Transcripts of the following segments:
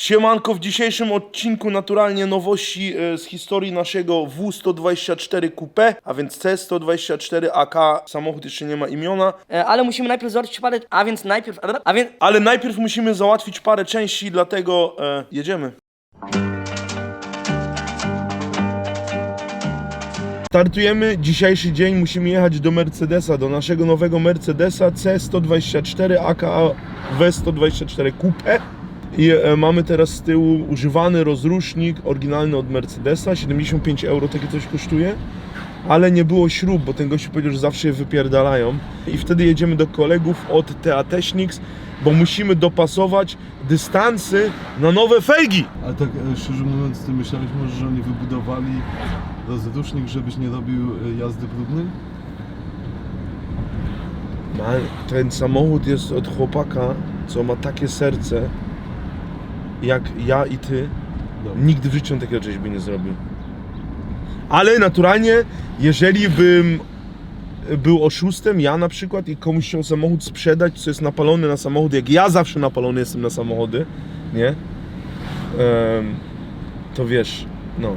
Siemanko, w dzisiejszym odcinku naturalnie nowości e, z historii naszego W124 Coupe, a więc C124 AK, samochód jeszcze nie ma imiona, E, Ale musimy najpierw załatwić parę, a więc najpierw, a więc ale najpierw musimy załatwić parę części, dlatego e, jedziemy. Startujemy dzisiejszy dzień, musimy jechać do Mercedesa, do naszego nowego Mercedesa C124 aka W124 Coupe. I e, mamy teraz z tyłu używany rozrusznik, oryginalny od Mercedesa, 75 euro takie coś kosztuje. Ale nie było śrub, bo ten gościu powiedział, że zawsze je wypierdalają. I wtedy jedziemy do kolegów od TA Technics, bo musimy dopasować dystansy na nowe felgi. Ale tak e, szczerze mówiąc, ty myślałeś może, że oni wybudowali rozrusznik, żebyś nie robił e, jazdy brudnej? Ten samochód jest od chłopaka, co ma takie serce, jak ja i ty. Dobra. Nigdy w życiu takiego czegoś by nie zrobił. Ale naturalnie, jeżeli bym był oszustem, ja na przykład, i komuś chciał samochód sprzedać, co jest napalony na samochód, jak ja zawsze napalony jestem na samochody, nie? Em, to wiesz, no.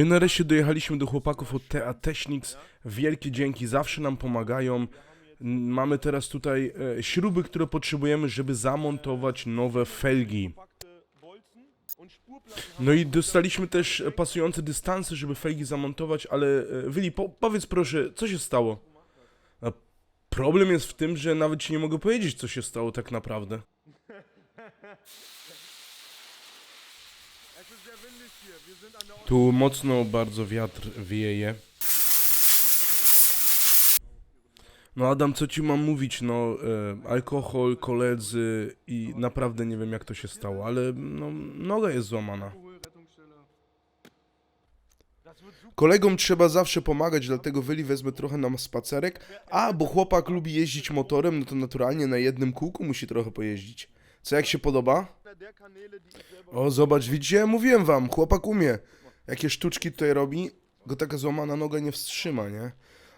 I nareszcie dojechaliśmy do chłopaków od TA Technics. Wielkie dzięki, zawsze nam pomagają. Mamy teraz tutaj e, śruby, które potrzebujemy, żeby zamontować nowe felgi. No i dostaliśmy też e, pasujące dystanse, żeby felgi zamontować, ale e, po, powiedz proszę, co się stało? Problem jest w tym, że nawet ci nie mogę powiedzieć, co się stało tak naprawdę. Tu mocno bardzo wiatr wieje. No Adam, co ci mam mówić? No, e, alkohol, koledzy i naprawdę nie wiem jak to się stało, ale no, noga jest złamana. Kolegom trzeba zawsze pomagać, dlatego Wyli wezmę trochę na spacerek. A, bo chłopak lubi jeździć motorem, no to naturalnie na jednym kółku musi trochę pojeździć. Co, jak się podoba? O, zobacz, widzicie? Mówiłem wam, chłopak umie. Jakie sztuczki tutaj robi, go taka złamana noga nie wstrzyma, nie?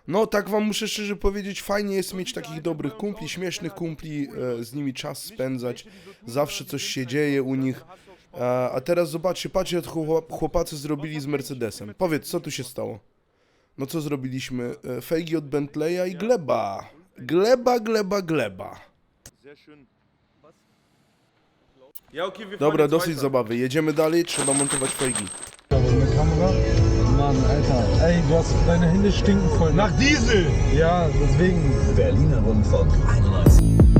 No, tak wam muszę szczerze powiedzieć, fajnie jest mieć takich dobrych kumpli, śmiesznych kumpli, e, z nimi czas spędzać. Zawsze coś się dzieje u nich. A, a teraz zobaczcie, patrzcie, co chłop- chłopacy zrobili z Mercedesem. Powiedz, co tu się stało? No co zrobiliśmy? E, Fejgi od Bentleya i gleba. Gleba, gleba, gleba. Dobra, dosyć zabawy. Jedziemy dalej, trzeba montować fejgi. Mann, Alter. Ey, du hast deine Hände stinken voll. Nach Diesel! Ja, deswegen. Berliner Rundfunk 91.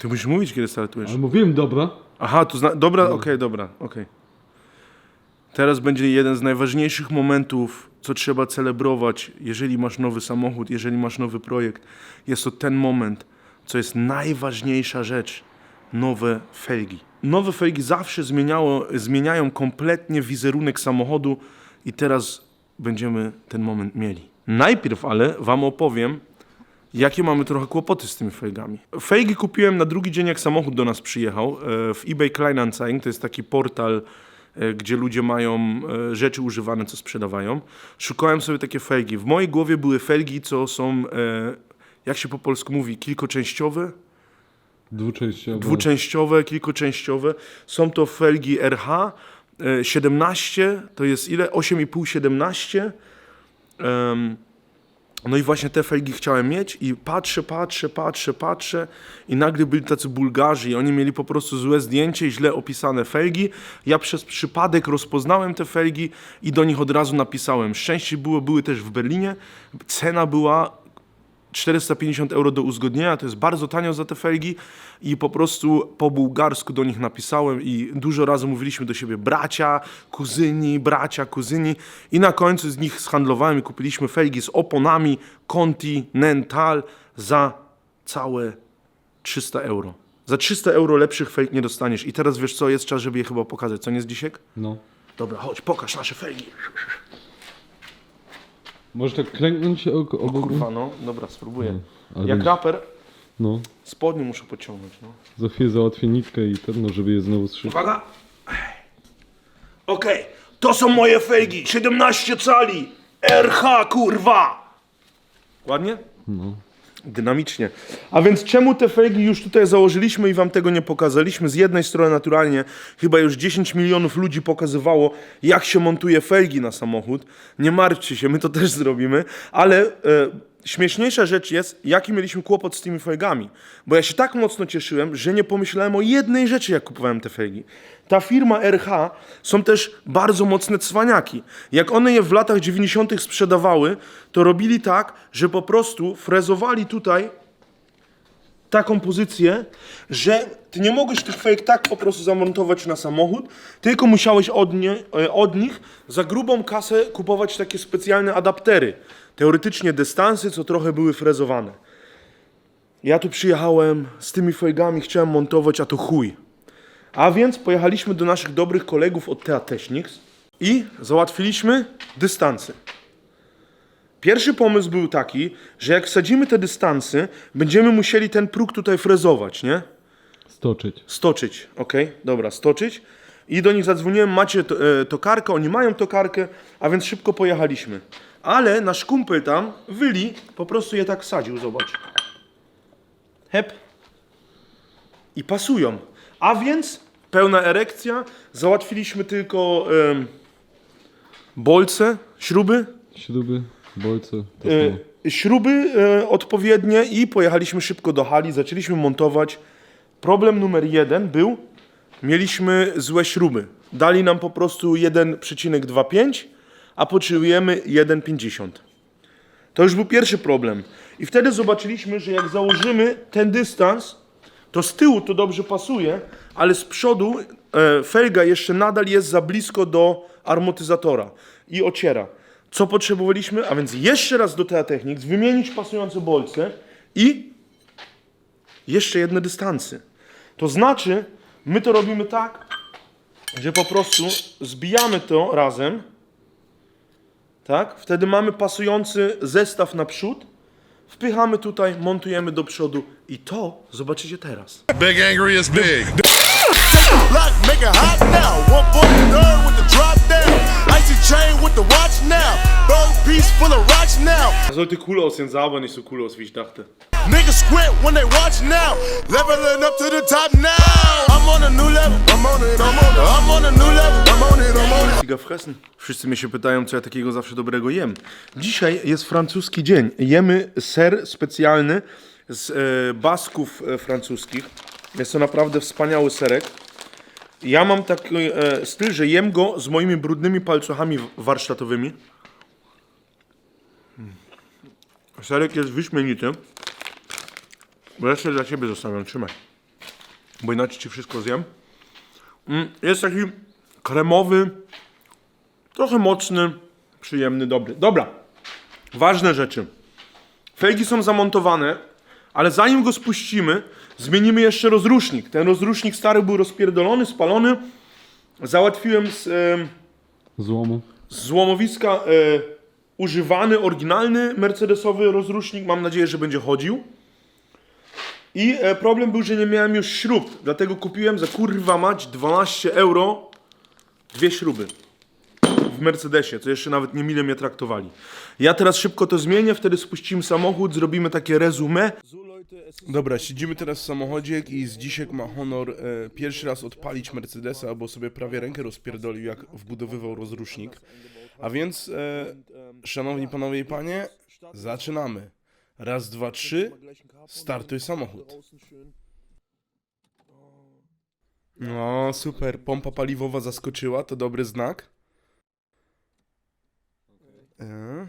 Ty musisz mówić, kiedy startujesz. Ale mówiłem dobra. Aha, to zna... Dobra, okej, dobra, okej. Teraz będzie jeden z najważniejszych momentów, co trzeba celebrować, jeżeli masz nowy samochód, jeżeli masz nowy projekt. Jest to ten moment, co jest najważniejsza rzecz. Nowe felgi. Nowe felgi zawsze zmieniało, zmieniają kompletnie wizerunek samochodu i teraz będziemy ten moment mieli. Najpierw ale wam opowiem, jakie mamy trochę kłopoty z tymi fejgami. Fejgi kupiłem na drugi dzień, jak samochód do nas przyjechał e, w eBay Kleinanzeigen. To jest taki portal, e, gdzie ludzie mają e, rzeczy używane, co sprzedawają. Szukałem sobie takie felgi. W mojej głowie były felgi, co są, jak się po polsku mówi, kilkoczęściowe. Dwuczęściowo. Dwuczęściowe, kilkoczęściowe. Są to felgi RH e, 17, to jest ile? 8,5, 17. No i właśnie te felgi chciałem mieć i patrzę, patrzę, patrzę, patrzę i nagle byli tacy Bułgarzy i oni mieli po prostu złe zdjęcie i źle opisane felgi. Ja przez przypadek rozpoznałem te felgi i do nich od razu napisałem. Szczęście było, były też w Berlinie. Cena była 450 euro do uzgodnienia, to jest bardzo tanio za te felgi i po prostu po bułgarsku do nich napisałem i dużo razy mówiliśmy do siebie bracia, kuzyni, bracia, kuzyni i na końcu z nich zhandlowałem i kupiliśmy felgi z oponami Continental za całe 300 euro. Za 300 euro lepszych felg nie dostaniesz i teraz wiesz co, jest czas, żeby je chyba pokazać, co nie jest Dzisiek? No. Dobra, chodź, pokaż nasze felgi. Możesz tak klęknąć obok? obok? Kurwa, no, dobra, spróbuję. ale Jak będzie- raper, No. spodnie muszę pociągnąć, no. Za chwilę załatwię nitkę i ten, no, żeby je znowu zszyć. Uwaga. Okej, to są moje fejgi. 17 cali. RH, kurwa. Ładnie? No. Dynamicznie. A więc czemu te fejgi już tutaj założyliśmy i wam tego nie pokazaliśmy? Z jednej strony naturalnie chyba już 10 milionów ludzi pokazywało, jak się montuje felgi na samochód. Nie martwcie się, my to też zrobimy. Ale e, śmieszniejsza rzecz jest, jaki mieliśmy kłopot z tymi felgami. Bo ja się tak mocno cieszyłem, że nie pomyślałem o jednej rzeczy, jak kupowałem te felgi. Ta firma RH są też bardzo mocne cwaniaki. Jak one je w latach 90. sprzedawały, to robili tak, że po prostu frezowali tutaj taką pozycję, że ty nie mogłeś tych fake tak po prostu zamontować na samochód, tylko musiałeś od, nie, e, od nich za grubą kasę kupować takie specjalne adaptery. Teoretycznie dystansy, co trochę były frezowane. Ja tu przyjechałem z tymi fejgami, chciałem montować, a to chuj. A więc pojechaliśmy do naszych dobrych kolegów od Tea Technics i załatwiliśmy dystansy. Pierwszy pomysł był taki, że jak wsadzimy te dystansy, będziemy musieli ten próg tutaj frezować, nie? Stoczyć. Stoczyć, ok? Dobra, stoczyć. I do nich zadzwoniłem, macie to, e, tokarkę, oni mają tokarkę, a więc szybko pojechaliśmy. Ale nasz kumpel tam, Wyli, po prostu je tak sadził, zobacz. Hep. I pasują. A więc pełna erekcja, załatwiliśmy tylko em, bolce, śruby, Śruby, bolce. To samo. e, śruby e, odpowiednie i pojechaliśmy szybko do hali, zaczęliśmy montować. Problem numer jeden był, mieliśmy złe śruby. Dali nam po prostu 1,25, a potrzebujemy 1,50. To już był pierwszy problem. I wtedy zobaczyliśmy, że jak założymy ten dystans, to z tyłu to dobrze pasuje, ale z przodu e, felga jeszcze nadal jest za blisko do amortyzatora i ociera. Co potrzebowaliśmy? A więc jeszcze raz do Tea Technics, wymienić pasujące bolce i jeszcze jedne dystansy. To znaczy, my to robimy tak, że po prostu zbijamy to razem, tak? Wtedy mamy pasujący zestaw na przód, wpychamy tutaj, montujemy do przodu i to zobaczycie teraz. Big Angry is big. Chain with the watch now. Gold piece full of rocks now. Er sollte cool aussehen, sah aber nicht so cool aus, wie ich dachte. Niggas squint when they watch now. Leveling up to the top now. I'm on a new level. I'm on it, I'm on it. I'm on a new level. I'm on it, I'm on it. Figa fressen. Wszyscy mnie się pytają, co ja takiego zawsze dobrego jem. Dzisiaj jest francuski dzień. Jemy ser specjalny z e, basków e, francuskich. Jest to naprawdę wspaniały serek. Ja mam taki e, styl, że jem go z moimi brudnymi palcochami warsztatowymi. Mm. Serek jest wyśmienity. Bo jeszcze dla Ciebie zostawiam, trzymaj. Bo inaczej Ci wszystko zjem. Mm, Jest taki kremowy, trochę mocny, przyjemny, dobry. Dobra, ważne rzeczy. Felgi są zamontowane, ale zanim go spuścimy, zmienimy jeszcze rozrusznik. Ten rozrusznik stary był rozpierdolony, spalony. Załatwiłem z, Złomu. z złomowiska e, używany, oryginalny mercedesowy rozrusznik. Mam nadzieję, że będzie chodził. I e, problem był, że nie miałem już śrub, dlatego kupiłem za kurwa mać 12 euro dwie śruby w Mercedesie, co jeszcze nawet nie mile mnie traktowali. Ja teraz szybko to zmienię, wtedy spuścimy samochód, zrobimy takie resume. Dobra, siedzimy teraz w samochodzie i z Dzisiek ma honor e, pierwszy raz odpalić Mercedesa, bo sobie prawie rękę rozpierdolił, jak wbudowywał rozrusznik. A więc, e, szanowni panowie i panie, zaczynamy. Raz, dwa, trzy, startuj samochód. No, super, pompa paliwowa zaskoczyła, to dobry znak. E.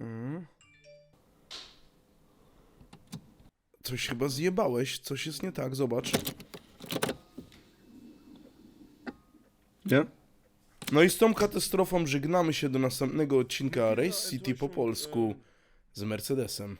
E. Coś chyba zjebałeś, coś jest nie tak, zobacz. Nie? No i z tą katastrofą żegnamy się do następnego odcinka Race City po polsku z Mercedesem.